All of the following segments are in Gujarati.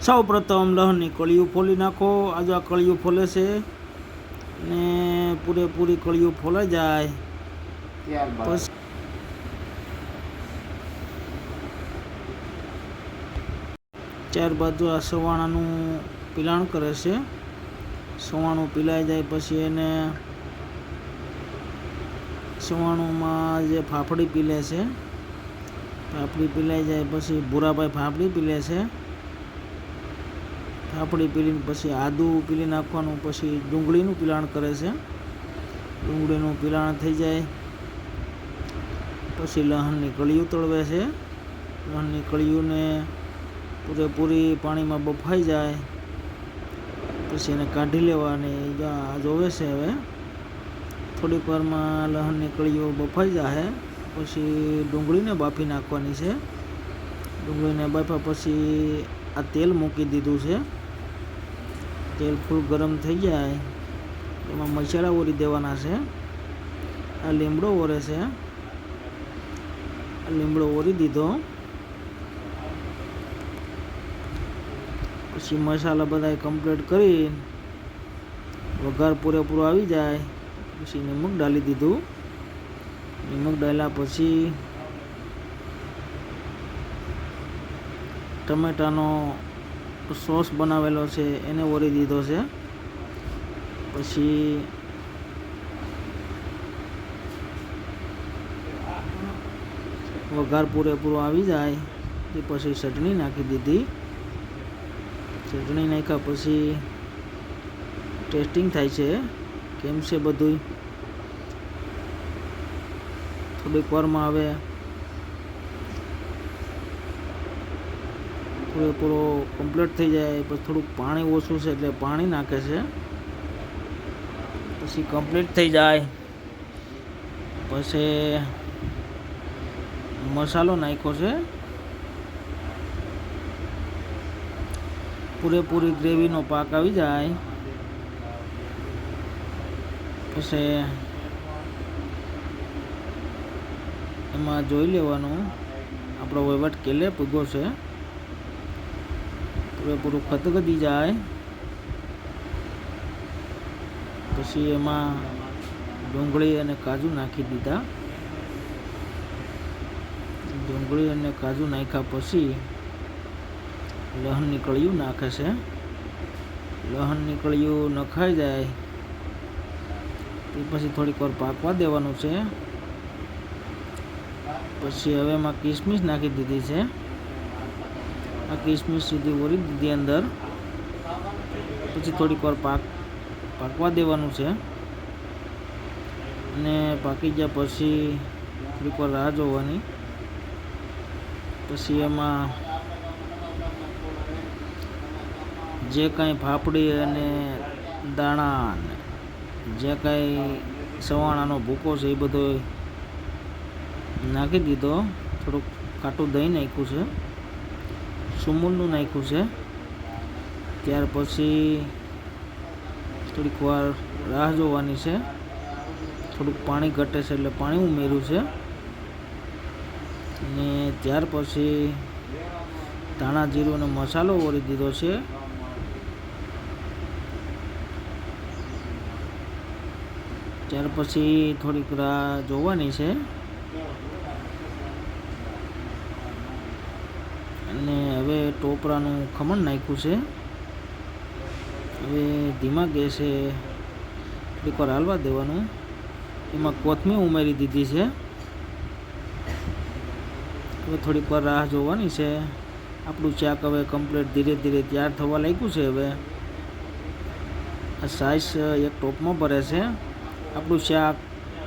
સૌ પ્રથમ લહણની કળિયું ફોલી નાખો. આજે આ કળિયું ફોલે છે ને પૂરેપૂરી કળિયું ફોલાઈ જાય. પછી ત્યારબાદ આ સવાણાનું પિલાણ કરે છે સવાણું પીલાઈ જાય પછી એને સવાણુંમાં જે ફાફડી પીલે છે ફાફડી પીલાઈ જાય પછી ભૂરાભાઈ ફાફડી પીલે છે. ફાફડી પીલીને પછી આદું પીલી નાખવાનું, પછી ડુંગળીનું પીલાણ કરે છે. ડુંગળીનું પીલાણ થઈ જાય. પછી લહણની કળિયું તળવે છે. લહણની કળિયુંને પૂરેપૂરી પાણીમાં બફાઈ જાય. પછી એને કાઢી લેવાની જોવે છે હવે. થોડીક વારમાં લહણની કળીઓ બફાઈ જાય પછી ડુંગળીને બાફી નાખવાની છે. ડુંગળીને બાફ્યા પછી આ તેલ મૂકી દીધું છે. તેલ ફૂલ ગરમ થઈ જાય, એમાં મસાલા ઓરી દેવાના છે. આ લીમડો ઓરે છે. આ લીમડો ઓરી દીધો. પછી મસાલા બધા કમ્પ્લીટ કરી, વઘાર પૂરેપૂરો આવી જાય. પછી નિમક ડાલી દીધું. નિમક ડાલ્યા પછી ટમેટાનો સોસ બનાવેલો છે, એને ઓરી દીધો છે. પછી વઘાર પૂરેપૂરો આવી જાય તે પછી ચટણી નાખી દીધી. ચટણી નાખ્યા પછી ટેસ્ટિંગ થાય છે, કેમ છે બધું થોડીક વારમાં આવે પૂરેપૂરો કમ્પ્લીટ થઈ જાય, પછી થોડુંક પાણી ઓછું છે એટલે પાણી નાખે છે. પછી કમ્પ્લીટ થઈ જાય. પછી મસાલો નાખ્યો છે. પૂરેપૂરી ગ્રેવીનો પાક આવી જાય. પછી એમાં જોઈ લેવાનું. આપણો વહીવટ કેલે પૂગો છે. પૂરેપૂરું ખતખતી જાય. પછી એમાં ડુંગળી અને કાજુ નાખી દીધા. ડુંગળી અને કાજુ નાખ્યા પછી લહણની કળિયું નાખે છે. લહણની કળિયું નખાઈ જાય. તે પછી થોડીક વાર પાકવા દેવાનું છે. પછી હવે એમાં કિસમિસ નાખી દીધી છે. આ કિસમિસ સુધી ઓરી દીધી અંદર. પછી થોડીક વાર પાક, પાકવા દેવાનું છે. અને પાકી ગયા પછી થોડીક વાર રાહ જોવાની. પછી એમાં જે કાંઈ ફાફડી અને દાણા જે કાંઈ સવાણાનો ભૂકો છે એ બધો નાખી દીધો. થોડુંક કાટું દહીં નાખ્યું છે. સુમૂલનું નાખ્યું છે. ત્યાર પછી થોડીક વાર રાહ જોવાની છે. થોડુંક પાણી ઘટે છે એટલે પાણી ઉમેર્યું છે. અને ત્યાર પછી ધાણા જીરું અને મસાલો ઓળી દીધો છે. ત્યાર પછી થોડીક રાહ જોવાની છે. અને હવે ટોપરાનું ખમણ નાખ્યું છે. હવે ધીમા ગેસે થોડીક વાર હાલવા દેવાનું. એમાં કોથમીર ઉમેરી દીધી છે. હવે થોડીક વાર રાહ જોવાની છે. આપણું ચાક હવે કમ્પ્લીટ ધીરે ધીરે તૈયાર થવા લાગ્યું છે હવે. આ સાઈઝ એક ટોપમાં ભરે છે. આપણું શાક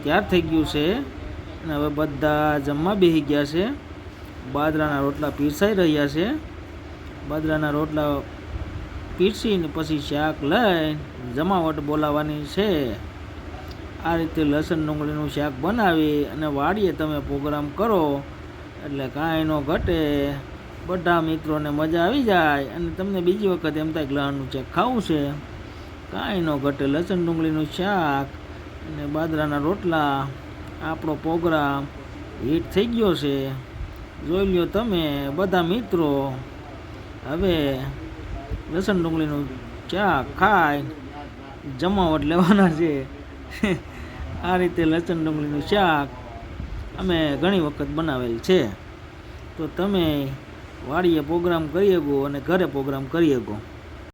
તૈયાર થઈ ગયું છે. અને હવે બધા જમવા બેસી ગયા છે. બાજરાના રોટલા પીરસાઈ રહ્યા છે. બાજરાના રોટલા પીરસીને પછી શાક લઈ જમાવટ બોલાવવાની છે. આ રીતે લસણ ડુંગળીનું શાક બનાવી અને વાડીએ તમે પ્રોગ્રામ કરો એટલે કાંઈ ન ઘટે. બધા મિત્રોને મજા આવી જાય અને તમને બીજી વખત એમ થાય ગ્રહણનું શાક ખાવું છે. કાંઈ ન ઘટે લસણ ડુંગળીનું શાક અને બાજરાના રોટલા. આપણો પ્રોગ્રામ હિટ થઈ ગયો છે. જોઈ લ્યો તમે બધા મિત્રો. હવે લસણ ડુંગળીનું ચા ખાય જમાવટ લેવાના છે. આ રીતે લસણ ડુંગળીનું શાક અમે ઘણી વખત બનાવેલ છે. તો તમે વાડીએ પ્રોગ્રામ કરી શકો અને ઘરે પ્રોગ્રામ કરી શકો